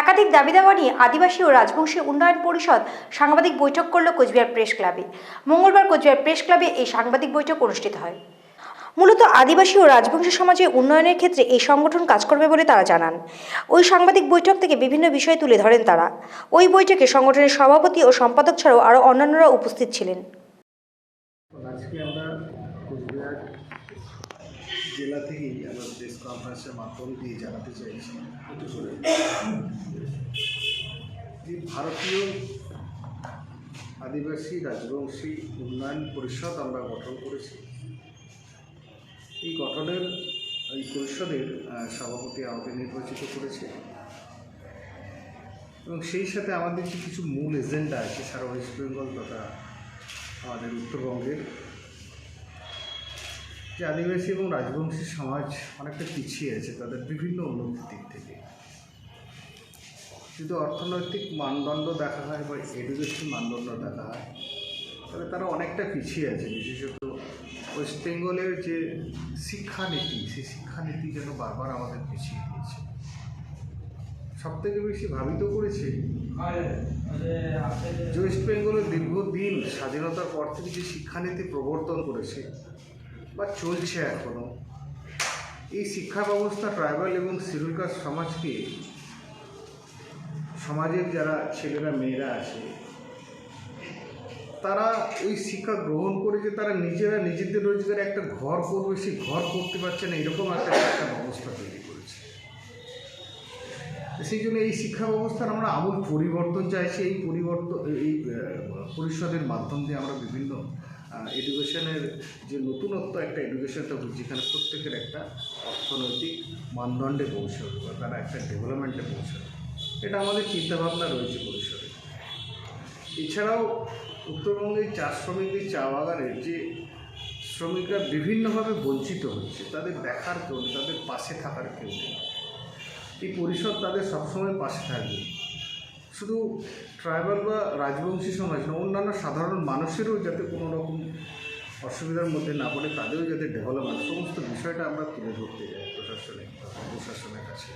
একাধিক দাবি দাওয়া নিয়ে আদিবাসী ও রাজবংশী উন্নয়ন পরিষদ সাংবাদিক বৈঠক করল কোচবিহার প্রেস ক্লাবে। মঙ্গলবার কোচবিহার প্রেস ক্লাবে এই সাংবাদিক বৈঠক অনুষ্ঠিত হয়। মূলত আদিবাসী ও রাজবংশী সমাজের উন্নয়নের ক্ষেত্রে এই সংগঠন কাজ করবে বলে তারা জানান। ওই সাংবাদিক বৈঠক থেকে বিভিন্ন বিষয় তুলে ধরেন তারা। ওই বৈঠকে সংগঠনের সভাপতি ও সম্পাদক ছাড়াও আরও অন্যান্যরা উপস্থিত ছিলেন। জেলা থেকেই আমরা প্রেস কনফারেন্সের মাধ্যম দিয়ে জানাতে চাইছি। যে ভারতীয় আদিবাসী রাজবংশী উন্নয়ন পরিষদ আমরা গঠন করেছি। এই গঠনের, এই পরিষদের সভাপতি আমাকে নির্বাচিত করেছে। এবং সেই সাথে আমাদের যে কিছু মূল এজেন্ডা আছে, সারা ওয়েস্ট বেঙ্গল তথা আমাদের উত্তরবঙ্গের যে আদিবাসী এবং রাজবংশী সমাজ অনেকটা পিছিয়ে আছে তাদের বিভিন্ন উন্নতির দিক থেকে। যদি অর্থনৈতিক মানদণ্ড দেখা হয় বা এডুকেশন মানদণ্ড দেখা হয়, তাহলে তারা অনেকটা পিছিয়ে আছে, বিশেষত ওয়েস্ট বেঙ্গলের যে শিক্ষানীতি, সেই শিক্ষানীতি যেন বারবার আমাদের পিছিয়ে দিয়েছে। সব থেকে বেশি ভাবিত করেছে ওয়েস্ট বেঙ্গলের দীর্ঘদিন স্বাধীনতার পর থেকে যে শিক্ষানীতি প্রবর্তন করেছে বা চলছে এখনও এই শিক্ষা ব্যবস্থা ট্রাইবাল এবং শিডিউল সমাজকে, সমাজের যারা ছেলেরা, মেয়েরা আছে, তারা ওই শিক্ষা গ্রহণ করে যে তারা নিজেরা নিজেদের রোজগারে একটা ঘর করবে, সেই ঘর করতে পারছে না, এরকম একটা একটা ব্যবস্থা তৈরি করেছে। সেই জন্য এই শিক্ষা ব্যবস্থার আমরা আমূল পরিবর্তন চাইছি। এই পরিবর্তন এই পরিষদের মাধ্যম দিয়ে আমরা বিভিন্ন এডুকেশনের যে নতুনত্ব একটা এডুকেশনটা যেখানে প্রত্যেকের একটা অর্থনৈতিক মানদণ্ডে পৌঁছাবে বা তারা একটা ডেভেলপমেন্টে পৌঁছাবে এটা আমাদের চিন্তাভাবনা রয়েছে পরিসরে। এছাড়াও উত্তরবঙ্গের চা শ্রমিকদের চা বাগানের যে শ্রমিকরা বিভিন্নভাবে বঞ্চিত হচ্ছে, তাদের দেখার কেউ তাদের পাশে থাকার কেউ নেই এই পরিষদ তাদের সবসময় পাশে থাকবে। শুধু ট্রাইবাল বা রাজবংশী সমাজ না, অন্যান্য সাধারণ মানুষেরও যাতে কোনো রকম অসুবিধার মধ্যে না পড়ে, তাদেরও যাতে ডেভেলপ হয় সমস্ত বিষয়টা আমরা তুলে ধরতে যাই প্রশাসনিক, প্রশাসনের কাছে।